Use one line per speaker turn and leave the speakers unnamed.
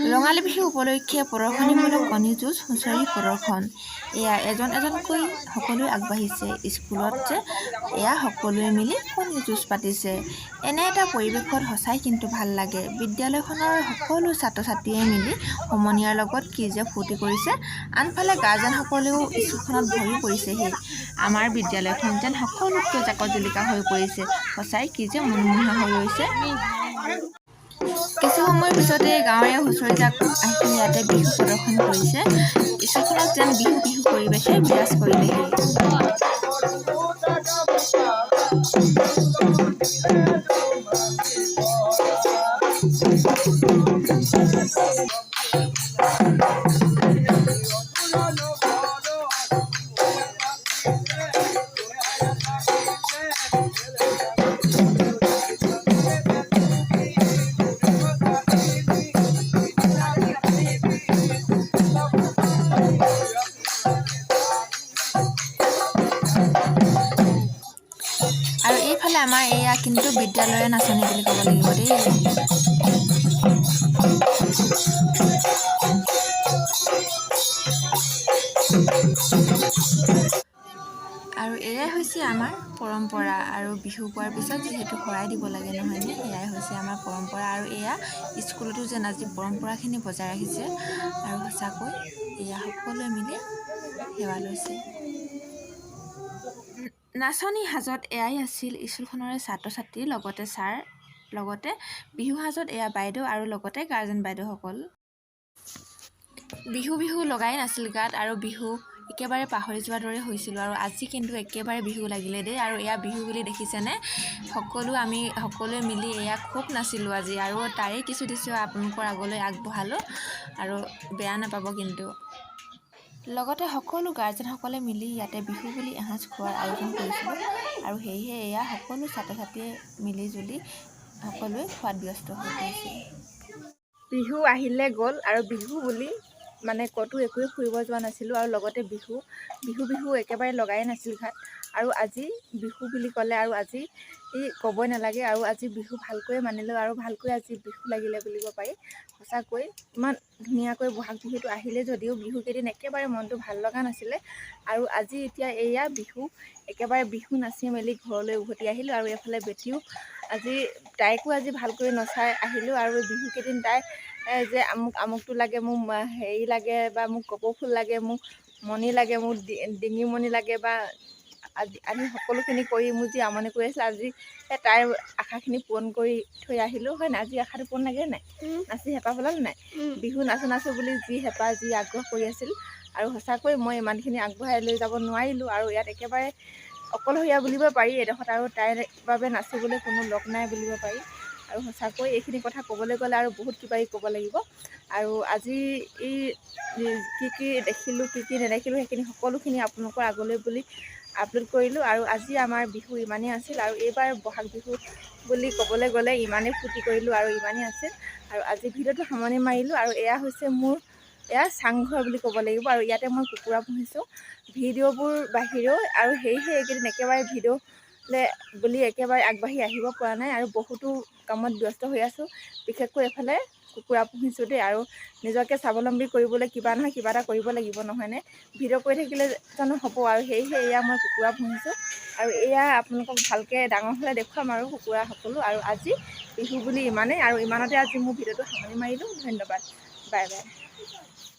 ৰঙালী বিহু উপলক্ষে প্ৰদৰ্শনীমূলক কণী যুঁজ হুঁচৰি প্ৰদৰ্শন। এয়া এজন এজনকৈ সকলোৱে আগবাঢ়িছে। স্কুলত যে এয়া সকলোৱে মিলি কণী যুঁজ পাতিছে। এনে এটা পৰিৱেশত সঁচাই কিন্তু ভাল লাগে। বিদ্যালয়খনৰ সকলো ছাত্ৰ ছাত্ৰীয়ে মিলি সমনীয়াৰ লগত কি যে ফূৰ্তি কৰিছে আনফালে গাৰ্জেনসকলেও স্কুলখনত ভৰি পৰিছেহি আমাৰ বিদ্যালয়খন যেন সকলোতকৈ জাকত-জিলিকা হৈ পৰিছে। সঁচাই কি যে মনোমোহা হৈ ৰৈছে। কিছু সময়ৰ পিছতে গাঁৱৰে হুঁচৰিজাক আহি ইয়াতে বিহু প্ৰদৰ্শন কৰিছে। স্কুলখনত যেন বিহু বিহু পৰিৱেশে বিৰাজ কৰিলেহি আৰু এইফালে আমাৰ এয়া কিন্তু বিদ্যালয়ৰ নাচনী বুলি ক'ব লাগিব দেই। আৰু এয়াই হৈছে আমাৰ পৰম্পৰা আৰু বিহু পোৱাৰ পিছত যিহেতু শৰাই দিব লাগে নহয়নে এয়াই হৈছে আমাৰ পৰম্পৰা আৰু এয়া স্কুলতো যেন আজি পৰম্পৰাখিনি বজাই ৰাখিছে। আৰু সঁচাকৈ এয়া সকলোৱে মিলি সেৱা লৈছে। নাচনী সাজত এয়াই আছিল স্কুলখনৰে ছাত্ৰ ছাত্ৰী লগতে ছাৰ লগতে বিহু সাজত এয়া বাইদেউ আৰু লগতে গাৰ্জেন বাইদেউসকল। বিহু বিহু লগাই নাছিল গাত আৰু বিহু একেবাৰে পাহৰি যোৱাৰ দৰে হৈছিলোঁ আৰু আজি কিন্তু একেবাৰে বিহু লাগিলে দেই আৰু এয়া বিহু বুলি দেখিছেনে? সকলো আমি সকলোৱে মিলি এয়া খুব নাচিলোঁ আজি আৰু তাৰে কিছু দৃশ্য আপোনালোকৰ আগলৈ আগবঢ়ালোঁ আৰু বেয়া নাপাব কিন্তু। লগতে সকলো গাৰ্জেনসকলে মিলি ইয়াতে বিহু বুলি এসাঁজ খোৱাৰ আয়োজন কৰিছিলোঁ আৰু সেয়েহে এয়া সকলো ছাত্ৰ ছাত্ৰীয়ে মিলি জুলি সকলোৱে খোৱাত ব্যস্ত হৈ পৰিছিল।
বিহু আহিলে গ'ল আৰু বিহু বুলি মানে ক'তো একোৱে ফুৰিব যোৱা নাছিলোঁ আৰু লগতে বিহু বিহু বিহু একেবাৰে লগাই নাছিল ঘাট। আৰু আজি বিহু বুলি ক'লে আৰু আজি ক'বই নালাগে আৰু আজি বিহু ভালকৈয়ে মানিলোঁ আৰু ভালকৈ আজি বিহু লাগিলে বুলিব পাৰি। সঁচাকৈ ইমান ধুনীয়াকৈ বহাগ বিহুটো আহিলে যদিও বিহুকেইদিন একেবাৰে মনটো ভাল লগা নাছিলে আৰু আজি এতিয়া এয়া বিহু একেবাৰে বিহু নাচি মেলি ঘৰলৈ উভতি আহিলোঁ আৰু এইফালে বেটীও আজি তাইকো আজি ভালকৈ নচাই আহিলোঁ আৰু বিহুকেইদিন তাই যে আমুক আমুকটো লাগে মোক হেৰি লাগে বা মোক কপৌ ফুল লাগে মোক মণি লাগে মোক ডি- ডিঙি মণি লাগে বা আজি আমি সকলোখিনি কৰি মোৰ যি আমনি কৰি আছিলে আজি তাইৰ আশাখিনি পূৰণ কৰি থৈ আহিলোঁ। হয় নাই? আজি আশাটো পূৰণ লাগে নাই? নাচি হেঁপাহ পলালে নাই? বিহু নাচো নাচো বুলি যি হেঁপাহ যি আগ্ৰহ কৰি আছিল আৰু সঁচাকৈ মই ইমানখিনি আগবঢ়াই লৈ যাব নোৱাৰিলোঁ আৰু ইয়াত একেবাৰে অকলশৰীয়া বুলিব পাৰি। এডোখৰত আৰু তাইৰ বাবে নাচিবলৈ কোনো লগ নাই বুলিব পাৰি। আৰু সঁচাকৈ এইখিনি কথা ক'বলৈ গ'লে আৰু বহুত কিবা ক'ব লাগিব। আৰু আজি এই কি কি দেখিলোঁ কি কি নেদেখিলোঁ সেইখিনি সকলোখিনি আপোনালোকৰ আগলৈ বুলি আপলোড কৰিলোঁ। আৰু আজি আমাৰ বিহু ইমানেই আছিল আৰু এইবাৰ বহাগ বিহু বুলি ক'বলৈ গ'লে ইমানেই ফূৰ্তি কৰিলোঁ আৰু ইমানেই আছিল। আৰু আজি ভিডিঅ'টো সামৰণি মাৰিলোঁ আৰু এয়া হৈছে মোৰ এয়া চাংঘৰ বুলি ক'ব লাগিব আৰু ইয়াতে মই কুকুৰা পুহিছোঁ। ভিডিঅ'বোৰ বাহিৰেও আৰু সেয়েহে এইকেইদিন একেবাৰে ভিডিঅ'লে বুলি একেবাৰে আগবাঢ়ি আহিব পৰা নাই আৰু বহুতো কামত ব্যস্ত হৈ আছোঁ। বিশেষকৈ এইফালে কুকুৰা পুহিছোঁ দেই আৰু নিজকে স্বাৱলম্বী কৰিবলৈ কিবা নহয় কিবা এটা কৰিব লাগিব নহয়নে ভিডিঅ' কৰি থাকিলে জানো হ'ব আৰু সেয়েহে এয়া মই কুকুৰা পুহিছোঁ। আৰু এয়া আপোনালোকক ভালকৈ ডাঙৰ হ'লে দেখুৱাম আৰু কুকুৰা সকলো। আৰু আজি বিহু বুলি ইমানেই আৰু ইমানতে আজি মোৰ ভিডিঅ'টো সামৰণি মাৰিলোঁ। ধন্যবাদ। Bye bye.